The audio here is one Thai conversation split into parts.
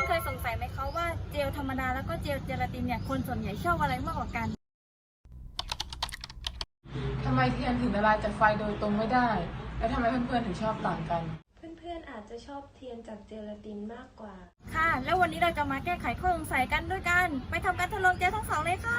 อนๆเคยสงสัยไหมคะว่าเจลธรรมดาแล้วก็เจลเจลาตินเนี่ยคนส่วนใหญ่ชอบอะไรมากกว่ากัน ทำไมเทียนถึงละลายจากไฟโดยตรงไม่ได้ แล้วทำไมเพื่อนๆถึงชอบต่างกัน เพื่อนๆอาจจะชอบเทียนจากเจลาตินมากกว่า ค่ะ แล้ววันนี้เราจะมาแก้ไขข้อสงสัยกันด้วยกัน ไปทำการทดลองเจลทั้งสองเลยค่ะ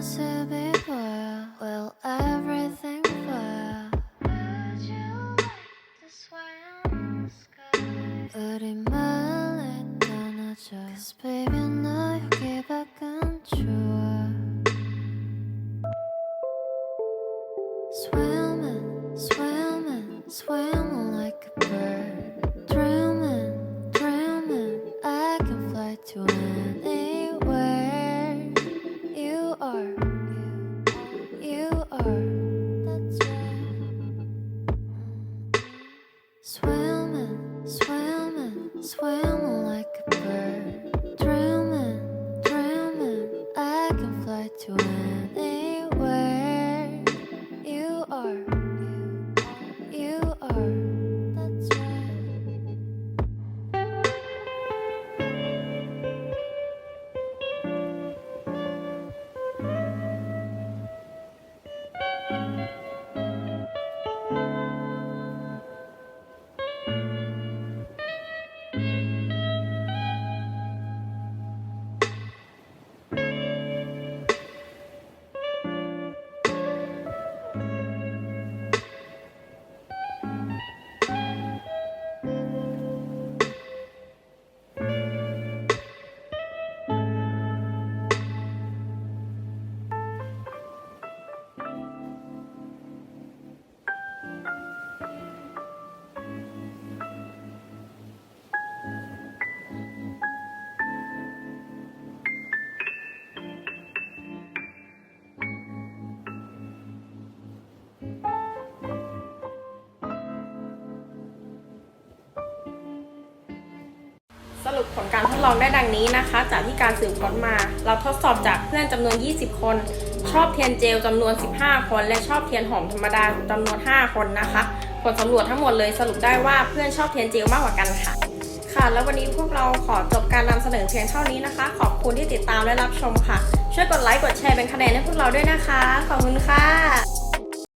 모습이 보여 Well everything 보여 Would you like to swim in the sky 우리 멀리 떠나자 Cause baby 너 여기 밖은 좋아 Swimming, swimming, swimming Swimming, swimming, swimming like a bird. Dreaming, dreaming, I can fly to anywhere. You are, สรุปผลการทดลองได้ดังนี้นะคะ จากที่การสืบค้นมา เราทดสอบจากเพื่อนจำนวน 20 คน ชอบเทียนเจลจำนวน 15 คน และชอบเทียนหอมธรรมดาจำนวน 5 คนนะคะ ผลสำรวจทั้งหมดเลยสรุปได้ว่าเพื่อนชอบเทียนเจลมากกว่ากันค่ะ ค่ะ แล้ววันนี้พวกเราขอจบการนำเสนอเพียงเท่านี้นะคะ ขอบคุณที่ติดตามและรับชมค่ะ ช่วยกดไลค์กดแชร์เป็นคะแนนให้พวกเราด้วยนะคะ ขอบคุณค่ะ